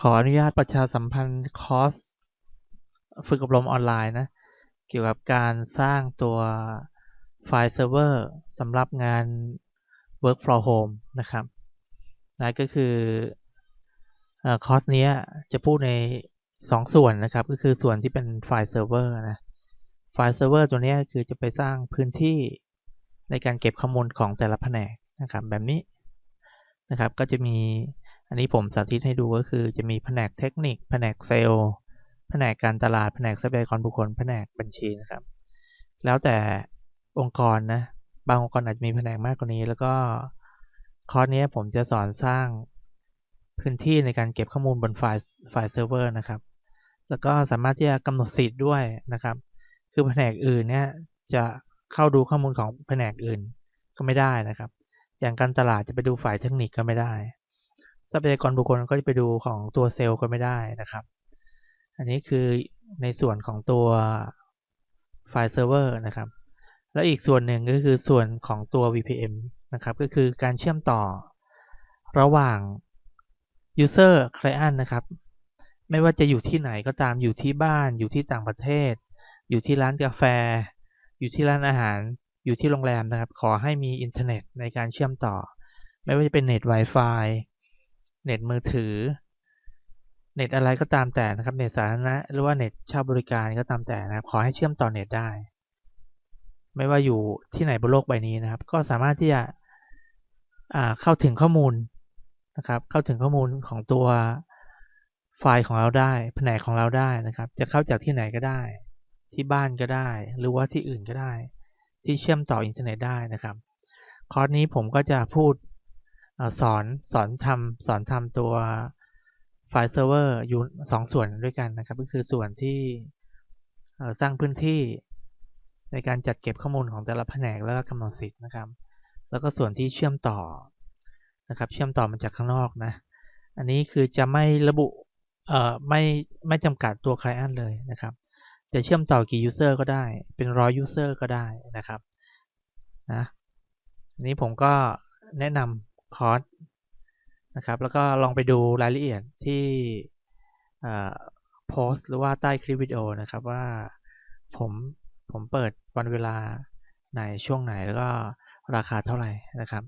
ขออนุญาตประชาสัมพันธ์คอร์สฝึกอบรมออนไลน์นะ เกี่ยวกับการสร้างตัวไฟล์เซิร์ฟเวอร์สำหรับงาน work from home นะครับนะก็คือคอร์สนี้จะพูดใน 2 ส่วนนะครับ ก็คือส่วนที่เป็นไฟล์เซิร์ฟเวอร์นะ ไฟล์เซิร์ฟเวอร์ตัวนี้คือจะไปสร้างพื้นที่ในการเก็บข้อมูลของแต่ละแผนกนะครับ แบบนี้นะครับ ก็จะมี อันนี้ผมสาธิตให้ดูก็คือจะมีแผนกเทคนิค แผนกเซลล์แผนกการตลาดแผนกทรัพยากรบุคคลแผนกบัญชีนะครับ แล้วแต่องค์กรนะบางองค์กรอาจจะมีแผนกมากกว่านี้ แล้วก็คอร์สนี้ผมจะสอนสร้างพื้นที่ในการเก็บข้อมูลบนไฟล์ไฟล์เซิร์ฟเวอร์นะครับ แล้วก็สามารถที่จะกำหนดสิทธิ์ด้วยนะครับ คือแผนกอื่นเนี่ยจะเข้าดูข้อมูลของแผนกอื่นก็ไม่ได้นะครับ อย่างการตลาดจะไปดูฝ่ายเทคนิคก็ไม่ได้ ทรัพยากรบุคคลก็จะไปดูของตัวเซลล์ก็ไม่ได้นะครับ อันนี้คือในส่วนของตัวไฟล์เซิร์ฟเวอร์นะครับ แล้วอีกส่วนหนึ่งก็คือส่วนของตัว VPN นะครับ ก็คือการเชื่อมต่อระหว่าง user client นะครับ ไม่ว่าจะอยู่ที่ไหนก็ตามอยู่ที่บ้าน อยู่ที่ต่างประเทศ อยู่ที่ร้านกาแฟ อยู่ที่ร้านอาหาร อยู่ที่โรงแรมนะครับ ขอให้มีอินเทอร์เน็ตในการเชื่อมต่อ ไม่ว่าจะเป็นเน็ต Wi-Fi เน็ตมือถือ เน็ตอะไรก็ตามแต่นะครับ เน็ตสาธารณะหรือว่าเน็ตเช่าบริการก็ตามแต่นะครับ ขอให้เชื่อมต่อเน็ตได้ ไม่ว่าอยู่ที่ไหนบนโลกใบนี้นะครับ ก็สามารถที่จะเข้าถึงข้อมูลนะครับ เข้าถึงข้อมูลของตัวไฟล์ของเราได้แผนกของเราได้นะครับ จะเข้าจากที่ไหนก็ได้ ที่บ้านก็ได้ หรือว่าที่อื่นก็ได้ ที่เชื่อมต่ออินเทอร์เน็ตได้นะครับ คอร์สนี้ผมก็จะพูด สอนสอนทำสอนทำตัวไฟล์เซิร์ฟเวอร์อยู่สองส่วนด้วยกันนะครับ ก็คือส่วนที่สร้างพื้นที่ในการจัดเก็บข้อมูลของแต่ละแผนกแล้วก็กำหนดสิทธิ์นะครับ แล้วก็ส่วนที่เชื่อมต่อนะครับ เชื่อมต่อมาจากข้างนอกนะ อันนี้คือจะไม่ระบุเอ่อไม่ไม่จำกัดตัว client เลยนะครับ จะเชื่อมต่อกี่ user ก็ได้ เป็นร้อย user ก็ได้นะครับนะอันนี้ผมก็แนะนำ คอร์สนะครับแล้วก็ลองไปดูรายละเอียดที่โพสต์หรือว่าใต้คลิปวิดีโอนะครับว่าผมผมเปิดวันเวลาไหนช่วงไหนแล้วก็ราคาเท่าไหร่นะครับ